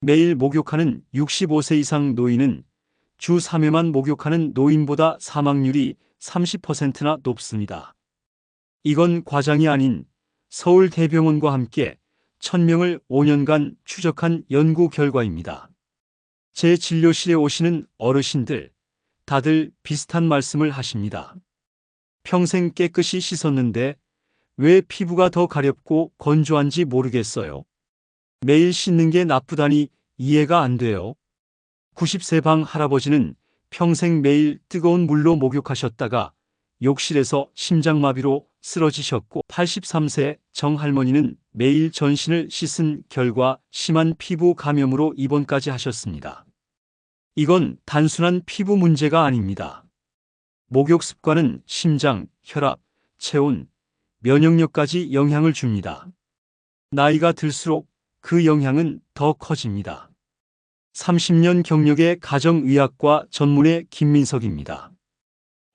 매일 목욕하는 65세 이상 노인은 주 3회만 목욕하는 노인보다 사망률이 30%나 높습니다. 이건 과장이 아닌 서울 대병원과 함께 1000명을 5년간 추적한 연구 결과입니다. 제 진료실에 오시는 어르신들 다들 비슷한 말씀을 하십니다. 평생 깨끗이 씻었는데 왜 피부가 더 가렵고 건조한지 모르겠어요. 매일 씻는 게 나쁘다니 이해가 안 돼요. 90세 방 할아버지는 평생 매일 뜨거운 물로 목욕하셨다가 욕실에서 심장마비로 쓰러지셨고 83세 정 할머니는 매일 전신을 씻은 결과 심한 피부 감염으로 입원까지 하셨습니다. 이건 단순한 피부 문제가 아닙니다. 목욕 습관은 심장, 혈압, 체온, 면역력까지 영향을 줍니다. 나이가 들수록 그 영향은 더 커집니다. 30년 경력의 가정의학과 전문의 김민석입니다.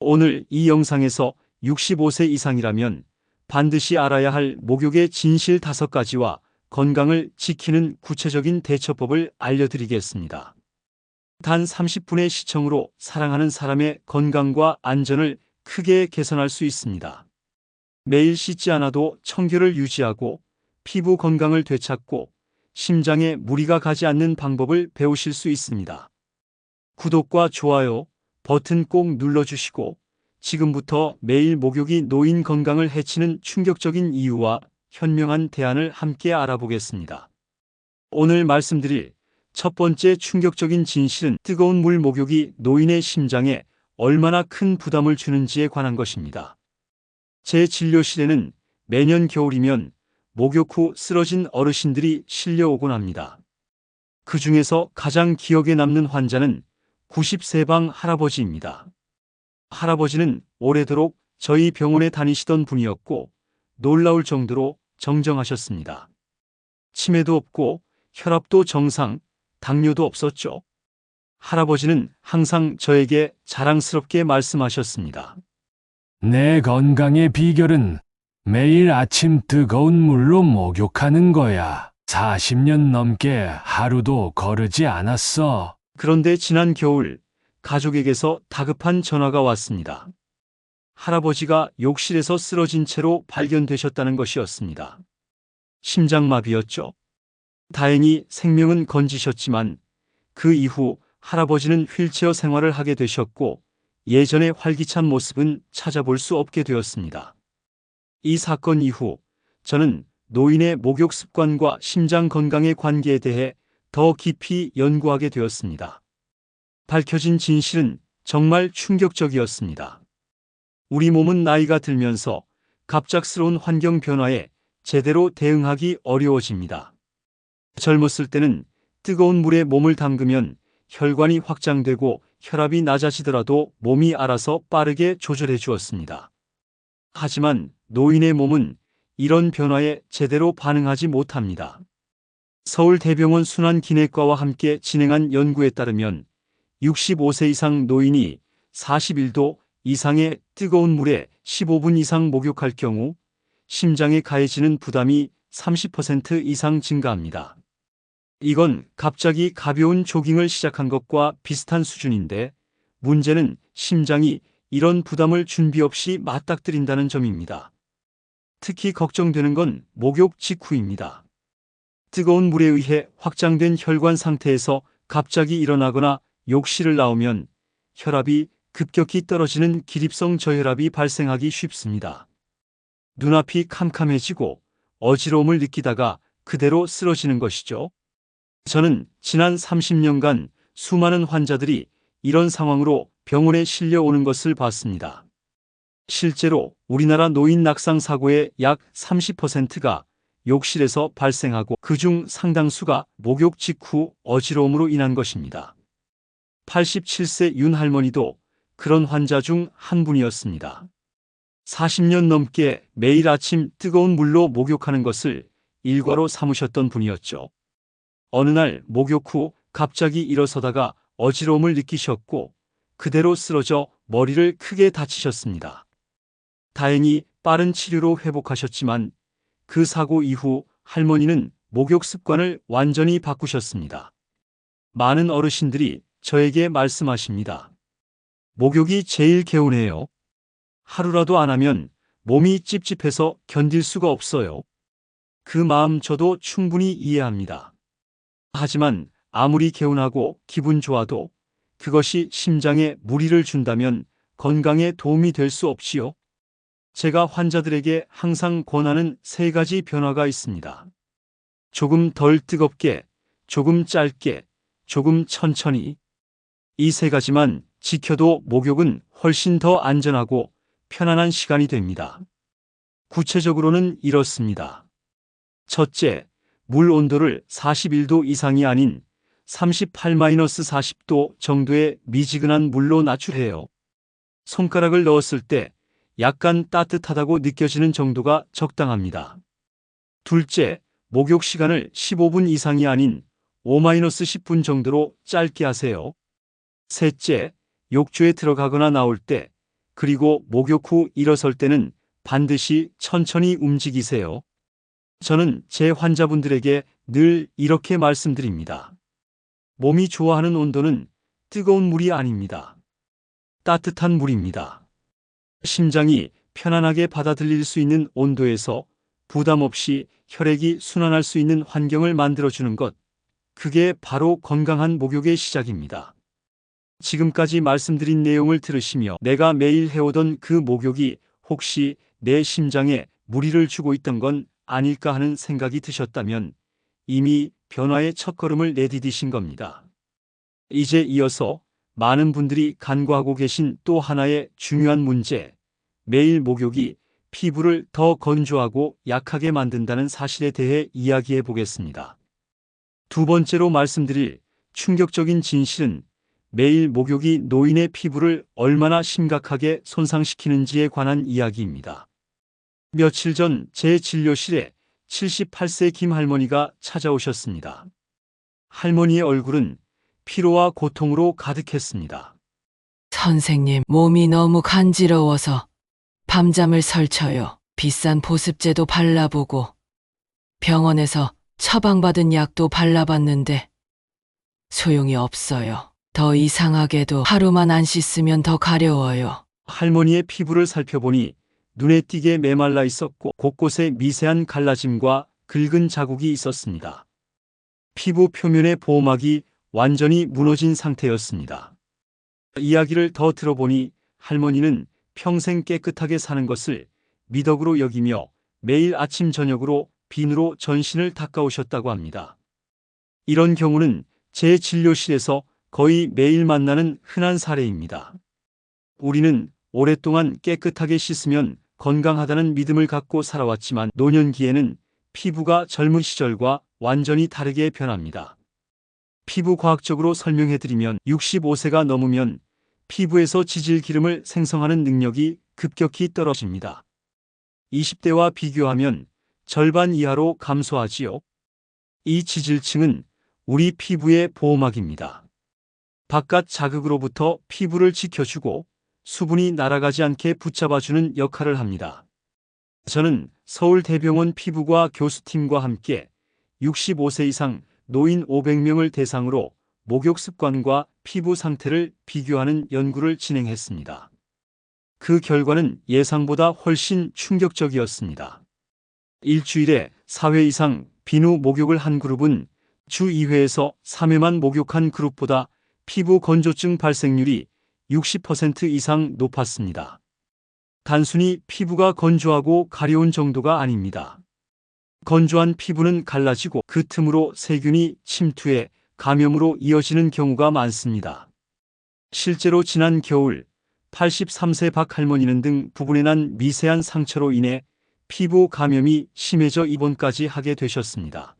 오늘 이 영상에서 65세 이상이라면 반드시 알아야 할 목욕의 진실 5가지와 건강을 지키는 구체적인 대처법을 알려드리겠습니다. 단 30분의 시청으로 사랑하는 사람의 건강과 안전을 크게 개선할 수 있습니다. 매일 씻지 않아도 청결을 유지하고 피부 건강을 되찾고 심장에 무리가 가지 않는 방법을 배우실 수 있습니다. 구독과 좋아요 버튼 꼭 눌러주시고 지금부터 매일 목욕이 노인 건강을 해치는 충격적인 이유와 현명한 대안을 함께 알아보겠습니다. 오늘 말씀드릴 첫 번째 충격적인 진실은 뜨거운 물 목욕이 노인의 심장에 얼마나 큰 부담을 주는지에 관한 것입니다. 제 진료실에는 매년 겨울이면 목욕 후 쓰러진 어르신들이 실려오곤 합니다. 그 중에서 가장 기억에 남는 환자는 90세 방 할아버지입니다. 할아버지는 오래도록 저희 병원에 다니시던 분이었고 놀라울 정도로 정정하셨습니다. 치매도 없고 혈압도 정상, 당뇨도 없었죠. 할아버지는 항상 저에게 자랑스럽게 말씀하셨습니다. 내 건강의 비결은 매일 아침 뜨거운 물로 목욕하는 거야. 40년 넘게 하루도 거르지 않았어. 그런데 지난 겨울 가족에게서 다급한 전화가 왔습니다. 할아버지가 욕실에서 쓰러진 채로 발견되셨다는 것이었습니다. 심장마비였죠. 다행히 생명은 건지셨지만 그 이후 할아버지는 휠체어 생활을 하게 되셨고 예전의 활기찬 모습은 찾아볼 수 없게 되었습니다. 이 사건 이후 저는 노인의 목욕 습관과 심장 건강의 관계에 대해 더 깊이 연구하게 되었습니다. 밝혀진 진실은 정말 충격적이었습니다. 우리 몸은 나이가 들면서 갑작스러운 환경 변화에 제대로 대응하기 어려워집니다. 젊었을 때는 뜨거운 물에 몸을 담그면 혈관이 확장되고 혈압이 낮아지더라도 몸이 알아서 빠르게 조절해 주었습니다. 하지만 노인의 몸은 이런 변화에 제대로 반응하지 못합니다. 서울대병원 순환기내과와 함께 진행한 연구에 따르면 65세 이상 노인이 41도 이상의 뜨거운 물에 15분 이상 목욕할 경우 심장에 가해지는 부담이 30% 이상 증가합니다. 이건 갑자기 가벼운 조깅을 시작한 것과 비슷한 수준인데 문제는 심장이 이런 부담을 준비 없이 맞닥뜨린다는 점입니다. 특히 걱정되는 건 목욕 직후입니다. 뜨거운 물에 의해 확장된 혈관 상태에서 갑자기 일어나거나 욕실을 나오면 혈압이 급격히 떨어지는 기립성 저혈압이 발생하기 쉽습니다. 눈앞이 캄캄해지고 어지러움을 느끼다가 그대로 쓰러지는 것이죠. 저는 지난 30년간 수많은 환자들이 이런 상황으로 병원에 실려오는 것을 봤습니다. 실제로 우리나라 노인 낙상 사고의 약 30%가 욕실에서 발생하고 그중 상당수가 목욕 직후 어지러움으로 인한 것입니다. 87세 윤 할머니도 그런 환자 중 한 분이었습니다. 40년 넘게 매일 아침 뜨거운 물로 목욕하는 것을 일과로 삼으셨던 분이었죠. 어느 날 목욕 후 갑자기 일어서다가 어지러움을 느끼셨고 그대로 쓰러져 머리를 크게 다치셨습니다. 다행히 빠른 치료로 회복하셨지만 그 사고 이후 할머니는 목욕 습관을 완전히 바꾸셨습니다. 많은 어르신들이 저에게 말씀하십니다. 목욕이 제일 개운해요. 하루라도 안 하면 몸이 찝찝해서 견딜 수가 없어요. 그 마음 저도 충분히 이해합니다. 하지만 아무리 개운하고 기분 좋아도 그것이 심장에 무리를 준다면 건강에 도움이 될 수 없지요. 제가 환자들에게 항상 권하는 세 가지 변화가 있습니다. 조금 덜 뜨겁게, 조금 짧게, 조금 천천히. 이 세 가지만 지켜도 목욕은 훨씬 더 안전하고 편안한 시간이 됩니다. 구체적으로는 이렇습니다. 첫째, 물 온도를 41도 이상이 아닌 38-40도 정도의 미지근한 물로 낮추래요. 손가락을 넣었을 때 약간 따뜻하다고 느껴지는 정도가 적당합니다. 둘째, 목욕 시간을 15분 이상이 아닌 5-10분 정도로 짧게 하세요. 셋째, 욕조에 들어가거나 나올 때, 그리고 목욕 후 일어설 때는 반드시 천천히 움직이세요. 저는 제 환자분들에게 늘 이렇게 말씀드립니다. 몸이 좋아하는 온도는 뜨거운 물이 아닙니다. 따뜻한 물입니다. 심장이 편안하게 받아들일 수 있는 온도에서 부담 없이 혈액이 순환할 수 있는 환경을 만들어주는 것, 그게 바로 건강한 목욕의 시작입니다. 지금까지 말씀드린 내용을 들으시며 내가 매일 해오던 그 목욕이 혹시 내 심장에 무리를 주고 있던 건 아닐까 하는 생각이 드셨다면 이미 변화의 첫걸음을 내디디신 겁니다. 이제 이어서 많은 분들이 간과하고 계신 또 하나의 중요한 문제, 매일 목욕이 피부를 더 건조하고 약하게 만든다는 사실에 대해 이야기해 보겠습니다. 두 번째로 말씀드릴 충격적인 진실은 매일 목욕이 노인의 피부를 얼마나 심각하게 손상시키는지에 관한 이야기입니다. 며칠 전 제 진료실에 78세 김 할머니가 찾아오셨습니다. 할머니의 얼굴은 피로와 고통으로 가득했습니다. 선생님, 몸이 너무 간지러워서 밤잠을 설쳐요. 비싼 보습제도 발라보고 병원에서 처방받은 약도 발라봤는데 소용이 없어요. 더 이상하게도 하루만 안 씻으면 더 가려워요. 할머니의 피부를 살펴보니 눈에 띄게 메말라 있었고 곳곳에 미세한 갈라짐과 긁은 자국이 있었습니다. 피부 표면의 보호막이 완전히 무너진 상태였습니다. 이야기를 더 들어보니 할머니는 평생 깨끗하게 사는 것을 미덕으로 여기며 매일 아침 저녁으로 비누로 전신을 닦아오셨다고 합니다. 이런 경우는 제 진료실에서 거의 매일 만나는 흔한 사례입니다. 우리는 오랫동안 깨끗하게 씻으면 건강하다는 믿음을 갖고 살아왔지만 노년기에는 피부가 젊은 시절과 완전히 다르게 변합니다. 피부 과학적으로 설명해드리면 65세가 넘으면 피부에서 지질 기름을 생성하는 능력이 급격히 떨어집니다. 20대와 비교하면 절반 이하로 감소하지요. 이 지질층은 우리 피부의 보호막입니다. 바깥 자극으로부터 피부를 지켜주고 수분이 날아가지 않게 붙잡아주는 역할을 합니다. 저는 서울대병원 피부과 교수팀과 함께 65세 이상 노인 500명을 대상으로 목욕 습관과 피부 상태를 비교하는 연구를 진행했습니다. 그 결과는 예상보다 훨씬 충격적이었습니다. 일주일에 4회 이상 비누 목욕을 한 그룹은 주 2회에서 3회만 목욕한 그룹보다 피부 건조증 발생률이 60% 이상 높았습니다. 단순히 피부가 건조하고 가려운 정도가 아닙니다. 건조한 피부는 갈라지고 그 틈으로 세균이 침투해 감염으로 이어지는 경우가 많습니다. 실제로 지난 겨울 83세 박 할머니는 등 부분에 난 미세한 상처로 인해 피부 감염이 심해져 입원까지 하게 되셨습니다.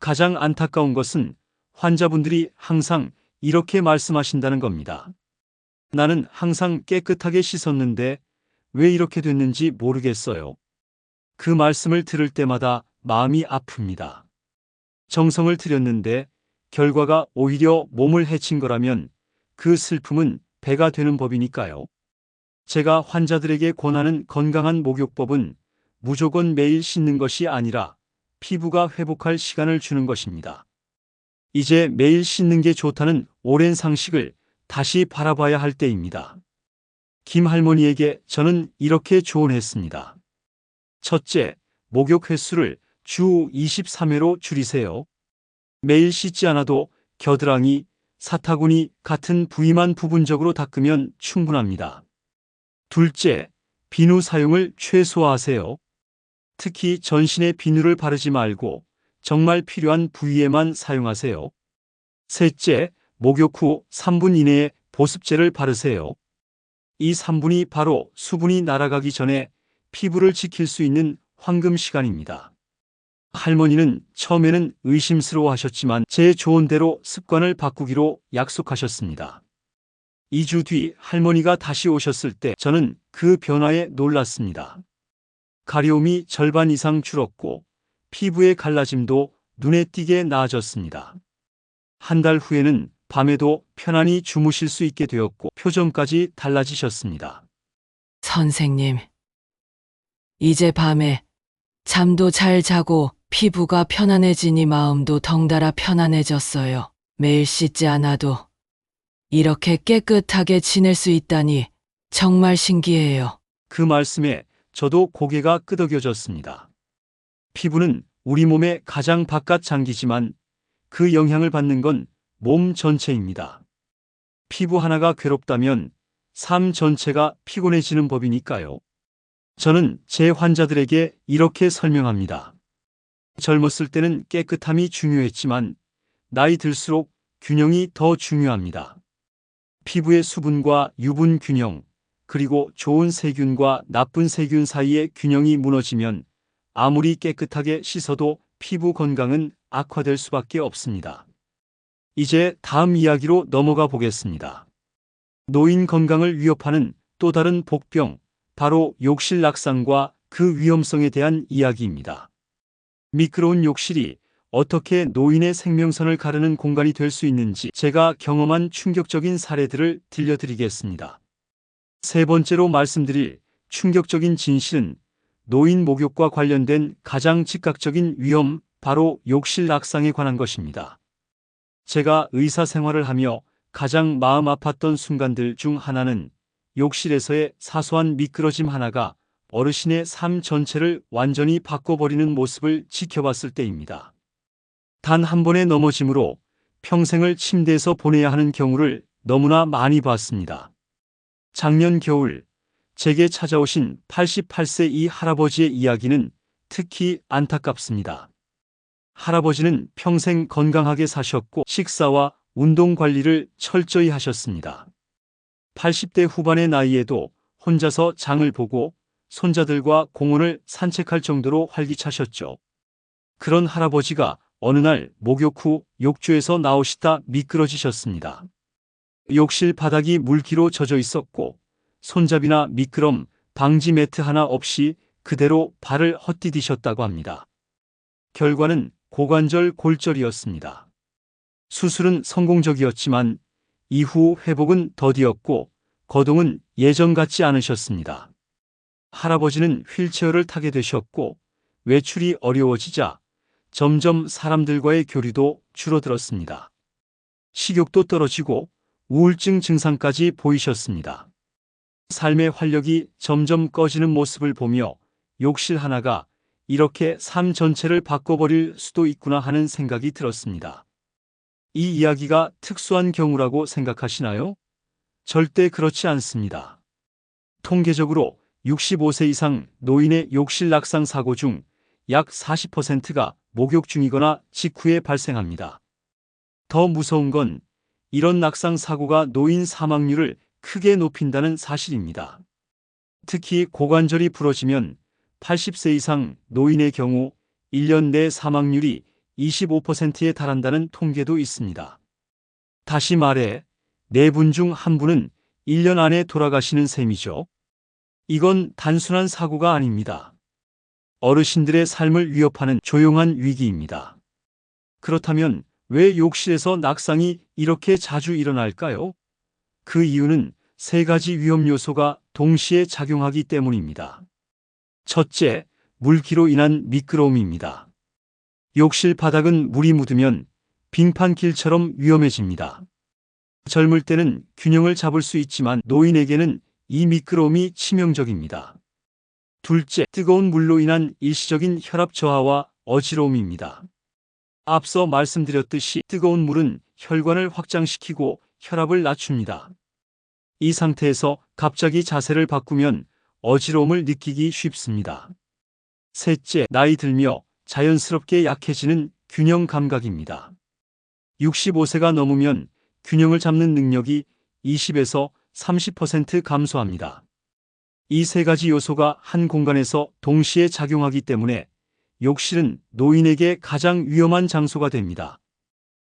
가장 안타까운 것은 환자분들이 항상 이렇게 말씀하신다는 겁니다. 나는 항상 깨끗하게 씻었는데 왜 이렇게 됐는지 모르겠어요. 그 말씀을 들을 때마다 마음이 아픕니다. 정성을 들였는데 결과가 오히려 몸을 해친 거라면 그 슬픔은 배가 되는 법이니까요. 제가 환자들에게 권하는 건강한 목욕법은 무조건 매일 씻는 것이 아니라 피부가 회복할 시간을 주는 것입니다. 이제 매일 씻는 게 좋다는 오랜 상식을 다시 바라봐야 할 때입니다. 김 할머니에게 저는 이렇게 조언했습니다. 첫째, 목욕 횟수를 주 23회로 줄이세요. 매일 씻지 않아도 겨드랑이, 사타구니 같은 부위만 부분적으로 닦으면 충분합니다. 둘째, 비누 사용을 최소화하세요. 특히 전신에 비누를 바르지 말고 정말 필요한 부위에만 사용하세요. 셋째, 목욕 후 3분 이내에 보습제를 바르세요. 이 3분이 바로 수분이 날아가기 전에 피부를 지킬 수 있는 황금 시간입니다. 할머니는 처음에는 의심스러워 하셨지만 제 조언대로 습관을 바꾸기로 약속하셨습니다. 2주 뒤 할머니가 다시 오셨을 때 저는 그 변화에 놀랐습니다. 가려움이 절반 이상 줄었고 피부의 갈라짐도 눈에 띄게 나아졌습니다. 한 달 후에는 밤에도 편안히 주무실 수 있게 되었고 표정까지 달라지셨습니다. 선생님, 이제 밤에 잠도 잘 자고 피부가 편안해지니 마음도 덩달아 편안해졌어요. 매일 씻지 않아도 이렇게 깨끗하게 지낼 수 있다니 정말 신기해요. 그 말씀에 저도 고개가 끄덕여졌습니다. 피부는 우리 몸의 가장 바깥 장기지만 그 영향을 받는 건 몸 전체입니다. 피부 하나가 괴롭다면 삶 전체가 피곤해지는 법이니까요. 저는 제 환자들에게 이렇게 설명합니다. 젊었을 때는 깨끗함이 중요했지만 나이 들수록 균형이 더 중요합니다. 피부의 수분과 유분 균형, 그리고 좋은 세균과 나쁜 세균 사이의 균형이 무너지면 아무리 깨끗하게 씻어도 피부 건강은 악화될 수밖에 없습니다. 이제 다음 이야기로 넘어가 보겠습니다. 노인 건강을 위협하는 또 다른 복병, 바로 욕실 낙상과 그 위험성에 대한 이야기입니다. 미끄러운 욕실이 어떻게 노인의 생명선을 가르는 공간이 될 수 있는지 제가 경험한 충격적인 사례들을 들려드리겠습니다. 세 번째로 말씀드릴 충격적인 진실은 노인 목욕과 관련된 가장 즉각적인 위험, 바로 욕실 낙상에 관한 것입니다. 제가 의사 생활을 하며 가장 마음 아팠던 순간들 중 하나는 욕실에서의 사소한 미끄러짐 하나가 어르신의 삶 전체를 완전히 바꿔버리는 모습을 지켜봤을 때입니다. 단 한 번의 넘어짐으로 평생을 침대에서 보내야 하는 경우를 너무나 많이 봤습니다. 작년 겨울 제게 찾아오신 88세 이 할아버지의 이야기는 특히 안타깝습니다. 할아버지는 평생 건강하게 사셨고 식사와 운동 관리를 철저히 하셨습니다. 80대 후반의 나이에도 혼자서 장을 보고 손자들과 공원을 산책할 정도로 활기차셨죠. 그런 할아버지가 어느 날 목욕 후 욕조에서 나오시다 미끄러지셨습니다. 욕실 바닥이 물기로 젖어 있었고 손잡이나 미끄럼 방지 매트 하나 없이 그대로 발을 헛디디셨다고 합니다. 결과는 고관절 골절이었습니다. 수술은 성공적이었지만 이후 회복은 더디었고 거동은 예전 같지 않으셨습니다. 할아버지는 휠체어를 타게 되셨고 외출이 어려워지자 점점 사람들과의 교류도 줄어들었습니다. 식욕도 떨어지고 우울증 증상까지 보이셨습니다. 삶의 활력이 점점 꺼지는 모습을 보며 욕실 하나가 이렇게 삶 전체를 바꿔버릴 수도 있구나 하는 생각이 들었습니다. 이 이야기가 특수한 경우라고 생각하시나요? 절대 그렇지 않습니다. 통계적으로 65세 이상 노인의 욕실 낙상 사고 중 약 40%가 목욕 중이거나 직후에 발생합니다. 더 무서운 건 이런 낙상 사고가 노인 사망률을 크게 높인다는 사실입니다. 특히 고관절이 부러지면 80세 이상 노인의 경우 1년 내 사망률이 25%에 달한다는 통계도 있습니다. 다시 말해, 4분 중 1분은 1년 안에 돌아가시는 셈이죠. 이건 단순한 사고가 아닙니다. 어르신들의 삶을 위협하는 조용한 위기입니다. 그렇다면 왜 욕실에서 낙상이 이렇게 자주 일어날까요? 그 이유는 세 가지 위험 요소가 동시에 작용하기 때문입니다. 첫째, 물기로 인한 미끄러움입니다. 욕실 바닥은 물이 묻으면 빙판길처럼 위험해집니다. 젊을 때는 균형을 잡을 수 있지만 노인에게는 이 미끄러움이 치명적입니다. 둘째, 뜨거운 물로 인한 일시적인 혈압 저하와 어지러움입니다. 앞서 말씀드렸듯이 뜨거운 물은 혈관을 확장시키고 혈압을 낮춥니다. 이 상태에서 갑자기 자세를 바꾸면 어지러움을 느끼기 쉽습니다. 셋째, 나이 들며 자연스럽게 약해지는 균형 감각입니다. 65세가 넘으면 균형을 잡는 능력이 20에서 30% 감소합니다. 이 세 가지 요소가 한 공간에서 동시에 작용하기 때문에 욕실은 노인에게 가장 위험한 장소가 됩니다.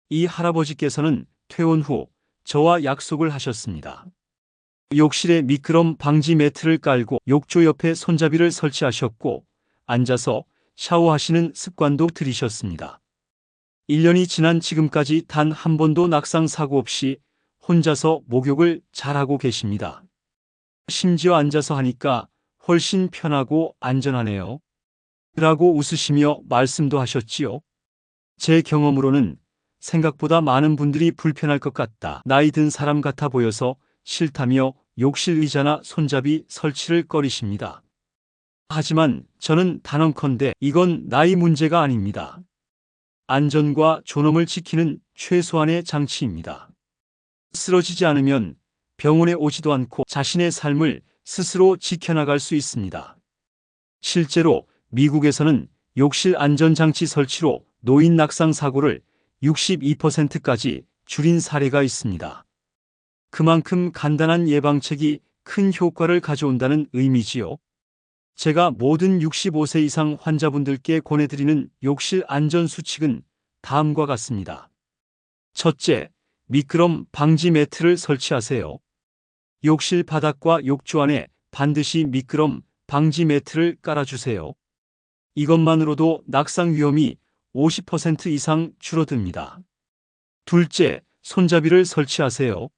이 할아버지께서는 퇴원 후 저와 약속을 하셨습니다. 욕실에 미끄럼 방지 매트를 깔고 욕조 옆에 손잡이를 설치하셨고 앉아서 샤워하시는 습관도 들이셨습니다. 1년이 지난 지금까지 단 한 번도 낙상 사고 없이 혼자서 목욕을 잘하고 계십니다. 심지어 앉아서 하니까 훨씬 편하고 안전하네요. 라고 웃으시며 말씀도 하셨지요. 제 경험으로는 생각보다 많은 분들이 불편할 것 같다. 나이 든 사람 같아 보여서 싫다며 욕실 의자나 손잡이 설치를 꺼리십니다. 하지만 저는 단언컨대 이건 나이 문제가 아닙니다. 안전과 존엄을 지키는 최소한의 장치입니다. 쓰러지지 않으면 병원에 오지도 않고 자신의 삶을 스스로 지켜나갈 수 있습니다. 실제로 미국에서는 욕실 안전장치 설치로 노인 낙상 사고를 62%까지 줄인 사례가 있습니다. 그만큼 간단한 예방책이 큰 효과를 가져온다는 의미지요. 제가 모든 65세 이상 환자분들께 권해드리는 욕실 안전 수칙은 다음과 같습니다. 첫째, 미끄럼 방지 매트를 설치하세요. 욕실 바닥과 욕조 안에 반드시 미끄럼 방지 매트를 깔아주세요. 이것만으로도 낙상 위험이 50% 이상 줄어듭니다. 둘째, 손잡이를 설치하세요.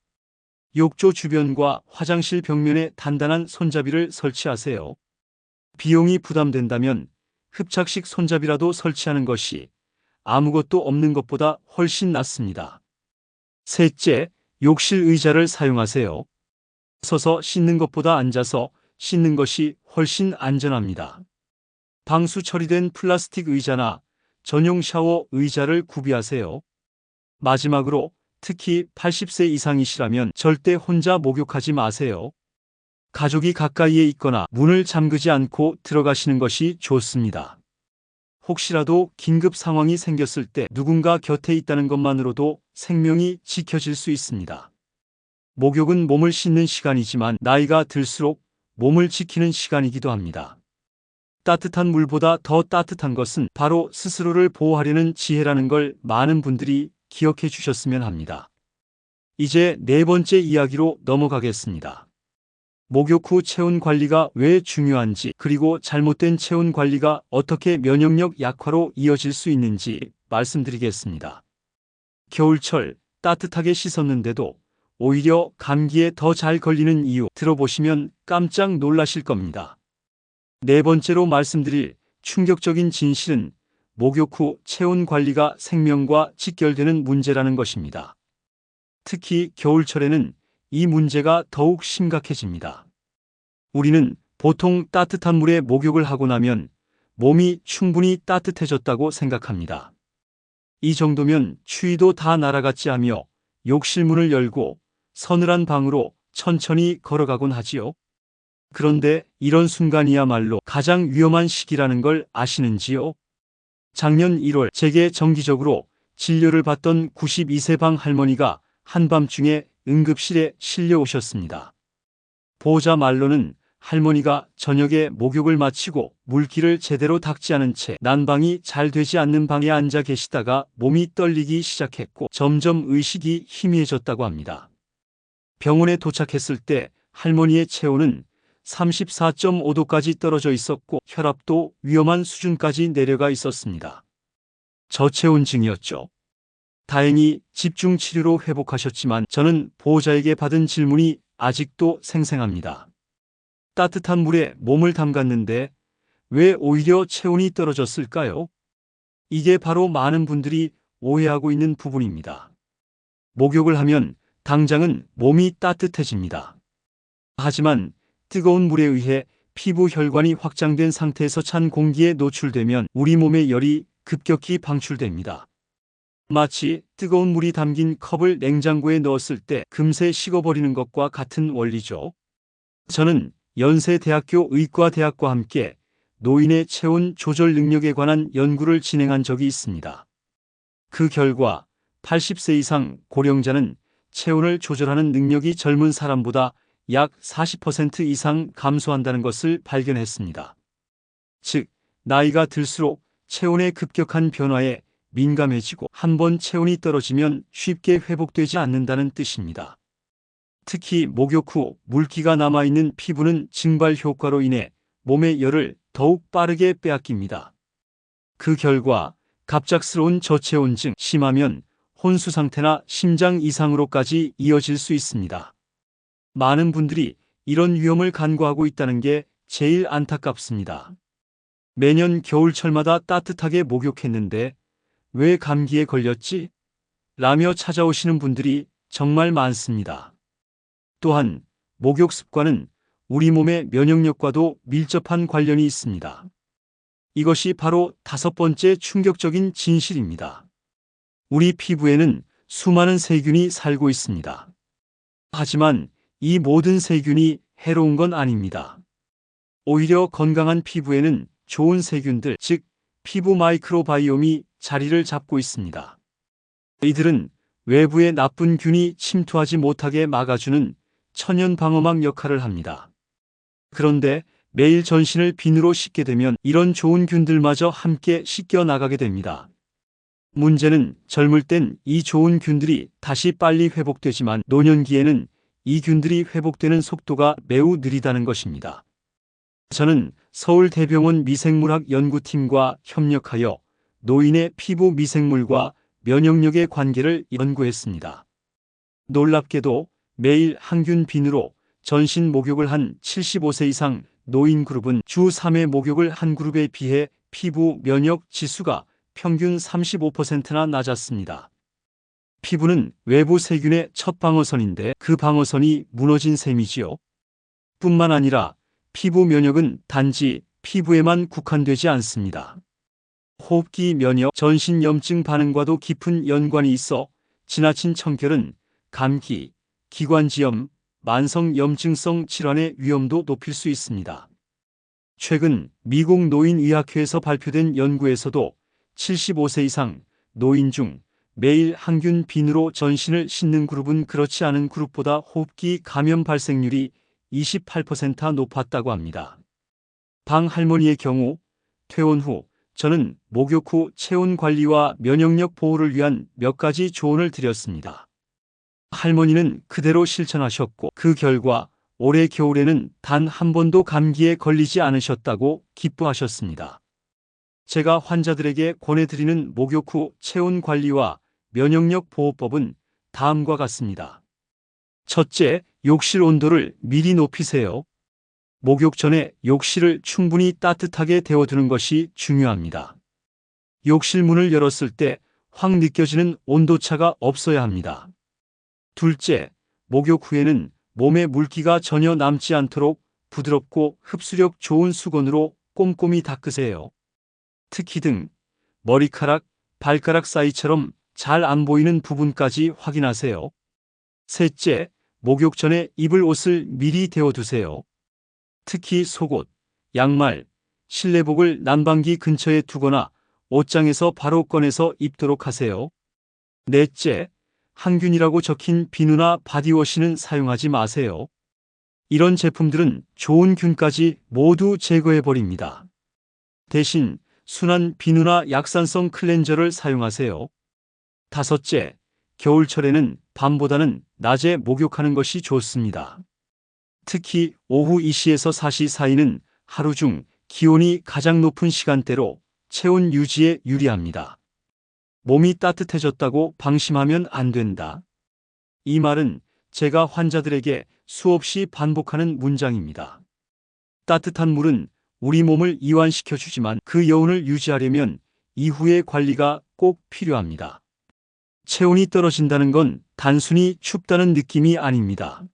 욕조 주변과 화장실 벽면에 단단한 손잡이를 설치하세요. 비용이 부담된다면 흡착식 손잡이라도 설치하는 것이 아무것도 없는 것보다 훨씬 낫습니다. 셋째, 욕실 의자를 사용하세요. 서서 씻는 것보다 앉아서 씻는 것이 훨씬 안전합니다. 방수 처리된 플라스틱 의자나 전용 샤워 의자를 구비하세요. 마지막으로 특히 80세 이상이시라면 절대 혼자 목욕하지 마세요. 가족이 가까이에 있거나 문을 잠그지 않고 들어가시는 것이 좋습니다. 혹시라도 긴급 상황이 생겼을 때 누군가 곁에 있다는 것만으로도 생명이 지켜질 수 있습니다. 목욕은 몸을 씻는 시간이지만 나이가 들수록 몸을 지키는 시간이기도 합니다. 따뜻한 물보다 더 따뜻한 것은 바로 스스로를 보호하려는 지혜라는 걸 많은 분들이 기억해 주셨으면 합니다. 이제 네 번째 이야기로 넘어가겠습니다. 목욕 후 체온 관리가 왜 중요한지 그리고 잘못된 체온 관리가 어떻게 면역력 약화로 이어질 수 있는지 말씀드리겠습니다. 겨울철 따뜻하게 씻었는데도 오히려 감기에 더 잘 걸리는 이유 들어보시면 깜짝 놀라실 겁니다. 네 번째로 말씀드릴 충격적인 진실은 목욕 후 체온 관리가 생명과 직결되는 문제라는 것입니다. 특히 겨울철에는 이 문제가 더욱 심각해집니다. 우리는 보통 따뜻한 물에 목욕을 하고 나면 몸이 충분히 따뜻해졌다고 생각합니다. 이 정도면 추위도 다 날아갔지 하며 욕실 문을 열고 서늘한 방으로 천천히 걸어가곤 하지요. 그런데 이런 순간이야말로 가장 위험한 시기라는 걸 아시는지요? 작년 1월 제게 정기적으로 진료를 받던 92세 방 할머니가 한밤중에 응급실에 실려 오셨습니다. 보호자 말로는 할머니가 저녁에 목욕을 마치고 물기를 제대로 닦지 않은 채 난방이 잘 되지 않는 방에 앉아 계시다가 몸이 떨리기 시작했고 점점 의식이 희미해졌다고 합니다. 병원에 도착했을 때 할머니의 체온은 34.5도까지 떨어져 있었고 혈압도 위험한 수준까지 내려가 있었습니다. 저체온증이었죠. 다행히 집중 치료로 회복하셨지만 저는 보호자에게 받은 질문이 아직도 생생합니다. 따뜻한 물에 몸을 담갔는데 왜 오히려 체온이 떨어졌을까요? 이게 바로 많은 분들이 오해하고 있는 부분입니다. 목욕을 하면 당장은 몸이 따뜻해집니다. 하지만 뜨거운 물에 의해 피부 혈관이 확장된 상태에서 찬 공기에 노출되면 우리 몸의 열이 급격히 방출됩니다. 마치 뜨거운 물이 담긴 컵을 냉장고에 넣었을 때 금세 식어버리는 것과 같은 원리죠. 저는 연세대학교 의과대학과 함께 노인의 체온 조절 능력에 관한 연구를 진행한 적이 있습니다. 그 결과 80세 이상 고령자는 체온을 조절하는 능력이 젊은 사람보다 약 40% 이상 감소한다는 것을 발견했습니다. 즉, 나이가 들수록 체온의 급격한 변화에 민감해지고 한 번 체온이 떨어지면 쉽게 회복되지 않는다는 뜻입니다. 특히 목욕 후 물기가 남아있는 피부는 증발 효과로 인해 몸의 열을 더욱 빠르게 빼앗깁니다. 그 결과 갑작스러운 저체온증 심하면 혼수 상태나 심장 이상으로까지 이어질 수 있습니다. 많은 분들이 이런 위험을 간과하고 있다는 게 제일 안타깝습니다. 매년 겨울철마다 따뜻하게 목욕했는데 왜 감기에 걸렸지? 라며 찾아오시는 분들이 정말 많습니다. 또한 목욕 습관은 우리 몸의 면역력과도 밀접한 관련이 있습니다. 이것이 바로 다섯 번째 충격적인 진실입니다. 우리 피부에는 수많은 세균이 살고 있습니다. 하지만 이 모든 세균이 해로운 건 아닙니다. 오히려 건강한 피부에는 좋은 세균들, 즉 피부 마이크로바이옴이 자리를 잡고 있습니다. 이들은 외부의 나쁜 균이 침투하지 못하게 막아주는 천연 방어막 역할을 합니다. 그런데 매일 전신을 비누로 씻게 되면 이런 좋은 균들마저 함께 씻겨 나가게 됩니다. 문제는 젊을 땐 이 좋은 균들이 다시 빨리 회복되지만 노년기에는 이 균들이 회복되는 속도가 매우 느리다는 것입니다. 저는 서울대병원 미생물학 연구팀과 협력하여 노인의 피부 미생물과 면역력의 관계를 연구했습니다. 놀랍게도 매일 항균 비누로 전신 목욕을 한 75세 이상 노인 그룹은 주 3회 목욕을 한 그룹에 비해 피부 면역 지수가 평균 35%나 낮았습니다. 피부는 외부 세균의 첫 방어선인데 그 방어선이 무너진 셈이지요. 뿐만 아니라 피부 면역은 단지 피부에만 국한되지 않습니다. 호흡기 면역, 전신 염증 반응과도 깊은 연관이 있어 지나친 청결은 감기, 기관지염, 만성 염증성 질환의 위험도 높일 수 있습니다. 최근 미국 노인의학회에서 발표된 연구에서도 75세 이상 노인 중 매일 항균 비누로 전신을 씻는 그룹은 그렇지 않은 그룹보다 호흡기 감염 발생률이 28% 높았다고 합니다. 방 할머니의 경우 퇴원 후 저는 목욕 후 체온 관리와 면역력 보호를 위한 몇 가지 조언을 드렸습니다. 할머니는 그대로 실천하셨고 그 결과 올해 겨울에는 단 한 번도 감기에 걸리지 않으셨다고 기뻐하셨습니다. 제가 환자들에게 권해드리는 목욕 후 체온 관리와 면역력 보호법은 다음과 같습니다. 첫째, 욕실 온도를 미리 높이세요. 목욕 전에 욕실을 충분히 따뜻하게 데워두는 것이 중요합니다. 욕실 문을 열었을 때 확 느껴지는 온도차가 없어야 합니다. 둘째, 목욕 후에는 몸에 물기가 전혀 남지 않도록 부드럽고 흡수력 좋은 수건으로 꼼꼼히 닦으세요. 특히 등, 머리카락, 발가락 사이처럼 잘 안 보이는 부분까지 확인하세요. 셋째, 목욕 전에 입을 옷을 미리 데워두세요. 특히 속옷, 양말, 실내복을 난방기 근처에 두거나 옷장에서 바로 꺼내서 입도록 하세요. 넷째, 항균이라고 적힌 비누나 바디워시는 사용하지 마세요. 이런 제품들은 좋은 균까지 모두 제거해버립니다. 대신 순한 비누나 약산성 클렌저를 사용하세요. 다섯째, 겨울철에는 밤보다는 낮에 목욕하는 것이 좋습니다. 특히 오후 2시에서 4시 사이는 하루 중 기온이 가장 높은 시간대로 체온 유지에 유리합니다. 몸이 따뜻해졌다고 방심하면 안 된다. 이 말은 제가 환자들에게 수없이 반복하는 문장입니다. 따뜻한 물은 우리 몸을 이완시켜 주지만 그 여운을 유지하려면 이후의 관리가 꼭 필요합니다. 체온이 떨어진다는 건 단순히 춥다는 느낌이 아닙니다.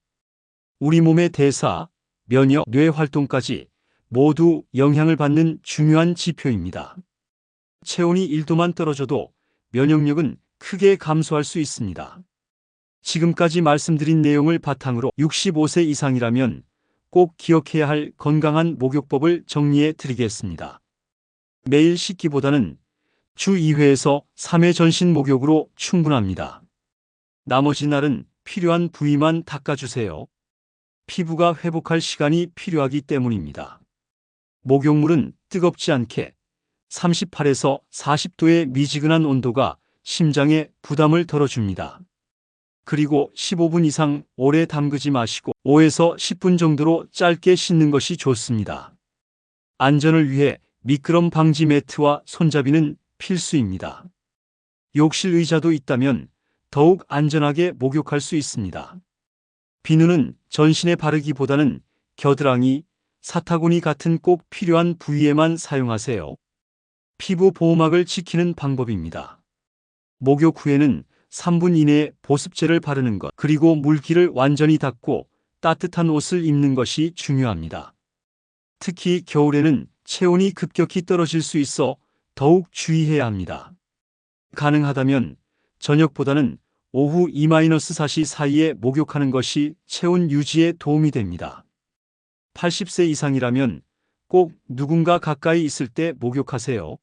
우리 몸의 대사, 면역, 뇌 활동까지 모두 영향을 받는 중요한 지표입니다. 체온이 1도만 떨어져도 면역력은 크게 감소할 수 있습니다. 지금까지 말씀드린 내용을 바탕으로 65세 이상이라면 꼭 기억해야 할 건강한 목욕법을 정리해 드리겠습니다. 매일 씻기보다는 주 2회에서 3회 전신 목욕으로 충분합니다. 나머지 날은 필요한 부위만 닦아주세요. 피부가 회복할 시간이 필요하기 때문입니다. 목욕물은 뜨겁지 않게 38에서 40도의 미지근한 온도가 심장에 부담을 덜어줍니다. 그리고 15분 이상 오래 담그지 마시고 5에서 10분 정도로 짧게 씻는 것이 좋습니다. 안전을 위해 미끄럼 방지 매트와 손잡이는 필수입니다. 욕실 의자도 있다면 더욱 안전하게 목욕할 수 있습니다. 비누는 전신에 바르기보다는 겨드랑이, 사타구니 같은 꼭 필요한 부위에만 사용하세요. 피부 보호막을 지키는 방법입니다. 목욕 후에는 3분 이내에 보습제를 바르는 것, 그리고 물기를 완전히 닦고 따뜻한 옷을 입는 것이 중요합니다. 특히 겨울에는 체온이 급격히 떨어질 수 있어 더욱 주의해야 합니다. 가능하다면 저녁보다는 오후 2-4시 사이에 목욕하는 것이 체온 유지에 도움이 됩니다. 80세 이상이라면 꼭 누군가 가까이 있을 때 목욕하세요.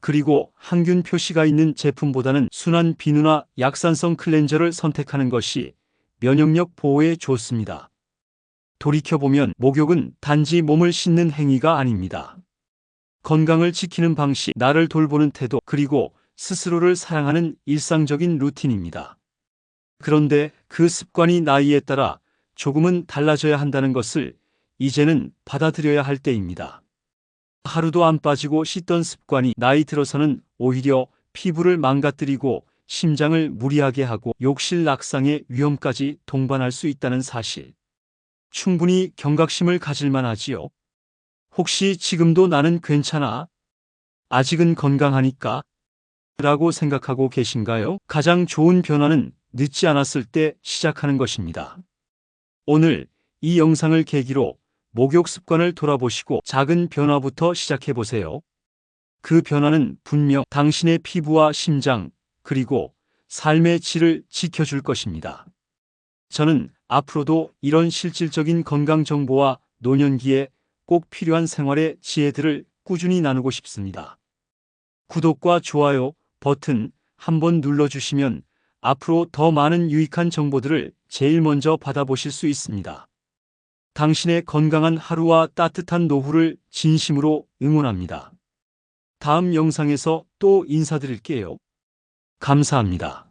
그리고 항균 표시가 있는 제품보다는 순한 비누나 약산성 클렌저를 선택하는 것이 면역력 보호에 좋습니다. 돌이켜보면 목욕은 단지 몸을 씻는 행위가 아닙니다. 건강을 지키는 방식, 나를 돌보는 태도, 그리고 스스로를 사랑하는 일상적인 루틴입니다. 그런데 그 습관이 나이에 따라 조금은 달라져야 한다는 것을 이제는 받아들여야 할 때입니다. 하루도 안 빠지고 씻던 습관이 나이 들어서는 오히려 피부를 망가뜨리고 심장을 무리하게 하고 욕실 낙상의 위험까지 동반할 수 있다는 사실. 충분히 경각심을 가질만 하지요. 혹시 지금도 나는 괜찮아? 아직은 건강하니까? 라고 생각하고 계신가요? 가장 좋은 변화는 늦지 않았을 때 시작하는 것입니다. 오늘 이 영상을 계기로 목욕 습관을 돌아보시고 작은 변화부터 시작해 보세요. 그 변화는 분명 당신의 피부와 심장, 그리고 삶의 질을 지켜줄 것입니다. 저는 앞으로도 이런 실질적인 건강 정보와 노년기에 꼭 필요한 생활의 지혜들을 꾸준히 나누고 싶습니다. 구독과 좋아요 버튼 한번 눌러주시면 앞으로 더 많은 유익한 정보들을 제일 먼저 받아보실 수 있습니다. 당신의 건강한 하루와 따뜻한 노후를 진심으로 응원합니다. 다음 영상에서 또 인사드릴게요. 감사합니다.